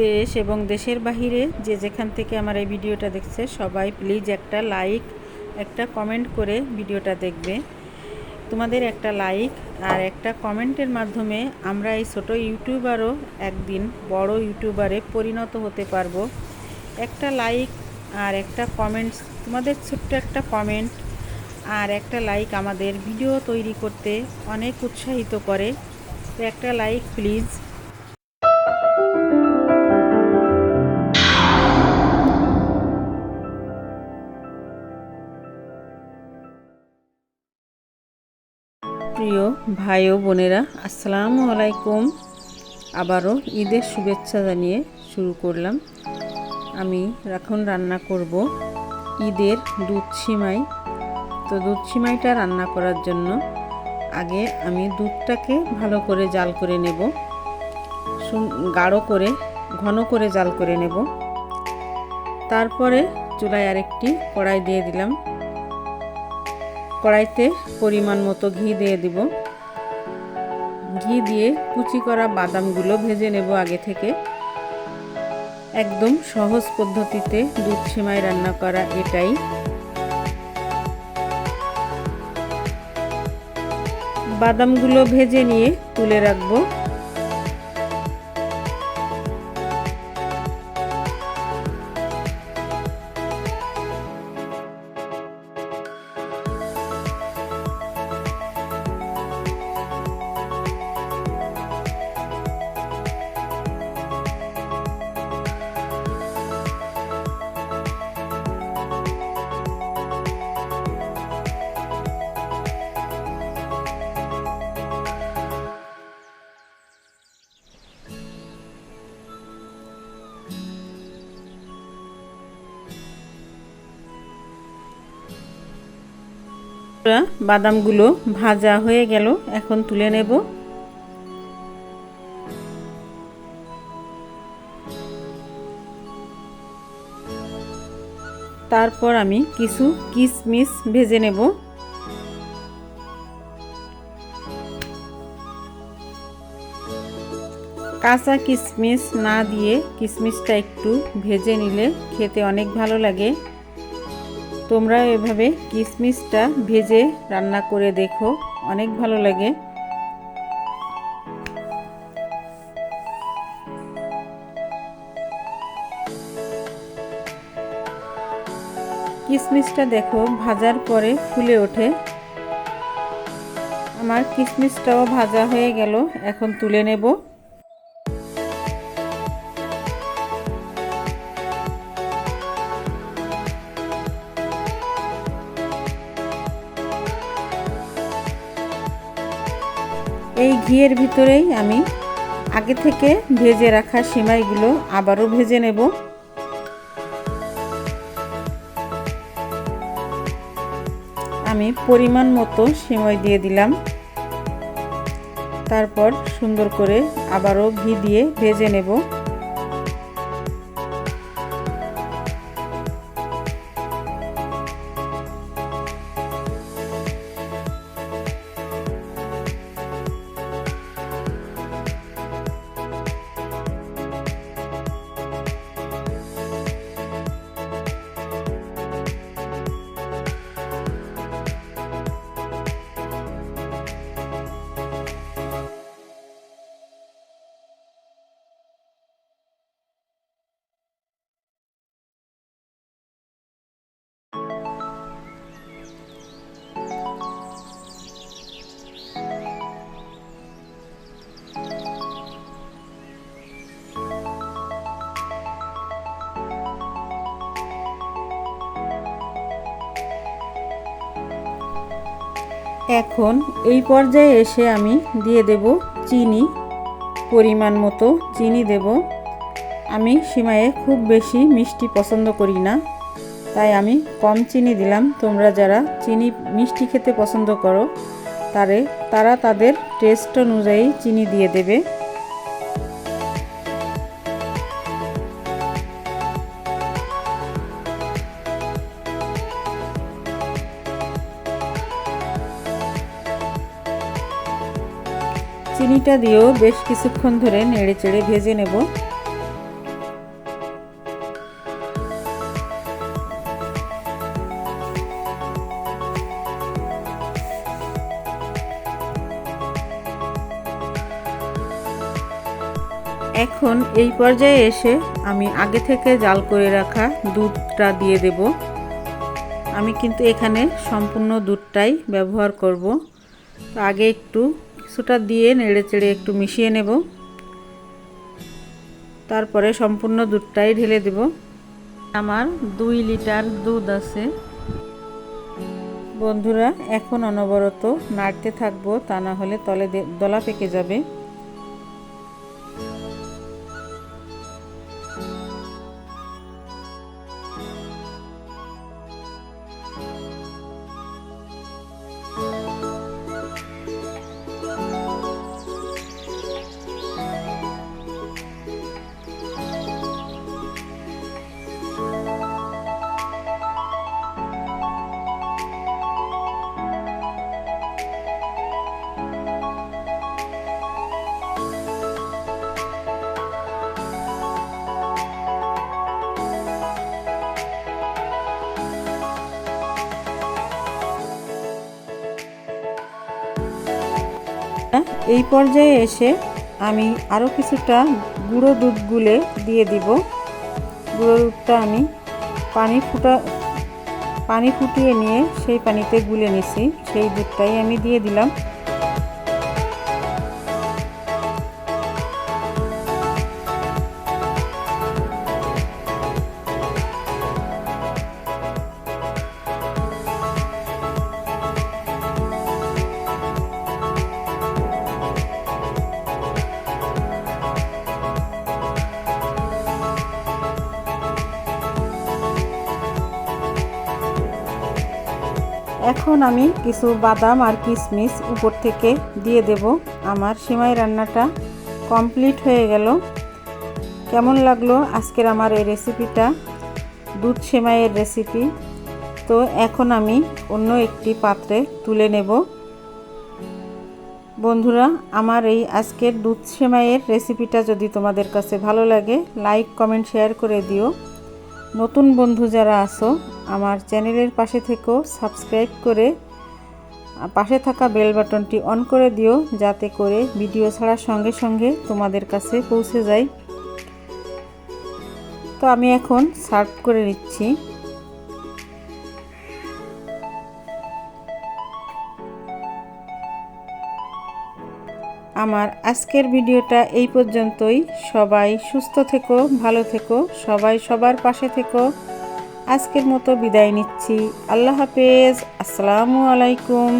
দেশ এবং দেশের বাহিরে যে যেখান থেকে আমার এই ভিডিওটা দেখছে, সবাই প্লিজ একটা লাইক একটা কমেন্ট করে ভিডিওটা দেখবে। তোমাদের একটা লাইক আর একটা কমেন্টের মাধ্যমে আমরা এই ছোটো ইউটিউবারও একদিন বড় ইউটিউবারে পরিণত হতে পারব। একটা লাইক আর একটা কমেন্টস তোমাদের ছোট্ট একটা কমেন্ট আর একটা লাইক আমাদের ভিডিও তৈরি করতে অনেক উৎসাহিত করে। তো একটা লাইক প্লিজ প্রিয় ভাই ও বোনেরা, আসসালামু আলাইকুম। আবারও ঈদের শুভেচ্ছা জানিয়ে শুরু করলাম। আমি এখন রান্না করব ঈদের দুধ সিমাই। তো দুধ সিমাইটা রান্না করার জন্য আগে আমি দুধটাকে ভালো করে জাল করে নেব। গাঢ় করে, ঘন করে জাল করে নেব। তারপরে চুলায় আরেকটি কড়াই দিয়ে দিলাম। কড়াইতে পরিমাণ মতো ঘি দিয়ে দিব। ঘি দিয়ে কুচি করা বাদামগুলো ভেজে নেব আগে থেকে। একদম সহজ পদ্ধতিতে দুধ সেমাই রান্না করা এটাই। বাদামগুলো ভেজে নিয়ে তুলে রাখব। বাদামগুলো ভাজা হয়ে গেল, এখন তুলে নেব। তারপর আমি কিছু কিশমিশ ভেজে নেব। কাঁচা কিশমিশ না দিয়ে কিশমিশটা একটু ভেজে নিলে খেতে অনেক ভালো লাগে। তোমরা এভাবে কিশমিশটা ভেজে রান্না করে দেখো, অনেক ভালো লাগে। কিশমিশটা দেখো ভাজার পরে ফুলে ওঠে। আমার কিশমিশটাও ভাজা হয়ে গেল, এখন তুলে নেব। এই ঘিয়ের ভিতরেই আমি আগে থেকে ভেজে রাখা সিমাইগুলো আবারও ভেজে নেব। আমি পরিমাণ মতো সিমাই দিয়ে দিলাম। তারপর সুন্দর করে আবারও ঘি দিয়ে ভেজে নেব। এখন এই পর্যায়ে এসে আমি দিয়ে দেব চিনি, পরিমাণ মতো চিনি দেব। আমি সিমায়ে খুব বেশি মিষ্টি পছন্দ করি না, তাই আমি কম চিনি দিলাম। তোমরা যারা চিনি, মিষ্টি খেতে পছন্দ করো, তারে, তারা তাদের টেস্ট অনুযায়ী চিনি দিয়ে দেবে। চিনিটা দিয়েও বেশ কিছুক্ষণ ধরে নেড়ে চেড়ে ভেজে নেব। এখন এই পর্যায়ে এসে আমি আগে থেকে জাল করে রাখা দুধটা দিয়ে দেব। আমি কিন্তু এখানে সম্পূর্ণ দুধটাই ব্যবহার করব। আগে একটু কিছুটা দিয়ে নেড়ে চেড়ে একটু মিশিয়ে নেব। তারপরে সম্পূর্ণ দুধটাই ঢেলে দেব। আমার দুই লিটার দুধ আছে। বন্ধুরা, এখন অনবরত নাড়তে থাকব, তা না হলে তলে দলা পেকে যাবে। এই পর্যায়ে এসে আমি আরও কিছুটা গুঁড়ো দুধ গুলে দিয়ে দিব। গুঁড়ো দুধটা আমি পানি ফুটা, পানি ফুটিয়ে নিয়ে সেই পানিতে গুলে নিছি। সেই দুধটাই আমি দিয়ে দিলাম। এখন আমি কিছু বাদাম আর কিশমিশ উপর থেকে দিয়ে দেব। আমার সিমাই রান্নাটা কমপ্লিট হয়ে গেল। কেমন লাগল আজকের আমার এই রেসিপিটা? দুধ সেমাইয়ের রেসিপি। তো এখন আমি অন্য একটি পাত্রে তুলে নেব। বন্ধুরা, আমার এই আজকের দুধ সেমাইয়ের রেসিপিটা যদি তোমাদের কাছে ভালো লাগে, লাইক, কমেন্ট, শেয়ার করে দিও। নতুন বন্ধু যারা আসো আমার চ্যানেলের পাশে থেকেও সাবস্ক্রাইব করে পাশে থাকা বেল বাটনটি অন করে দিও, যাতে করে ভিডিও ছাড়ার সঙ্গে সঙ্গে তোমাদের কাছে পৌঁছে যায় তো আমি এখন সার্ভ করে নিচ্ছি। আমার আজকের ভিডিওটা এই পর্যন্তই। সবাই সুস্থ থেকো, ভালো থেকো, সবাই সবার পাশে থেকো। আজকের মতো বিদায় নিচ্ছি। আল্লাহ হাফেজ। আসসালামু আলাইকুম।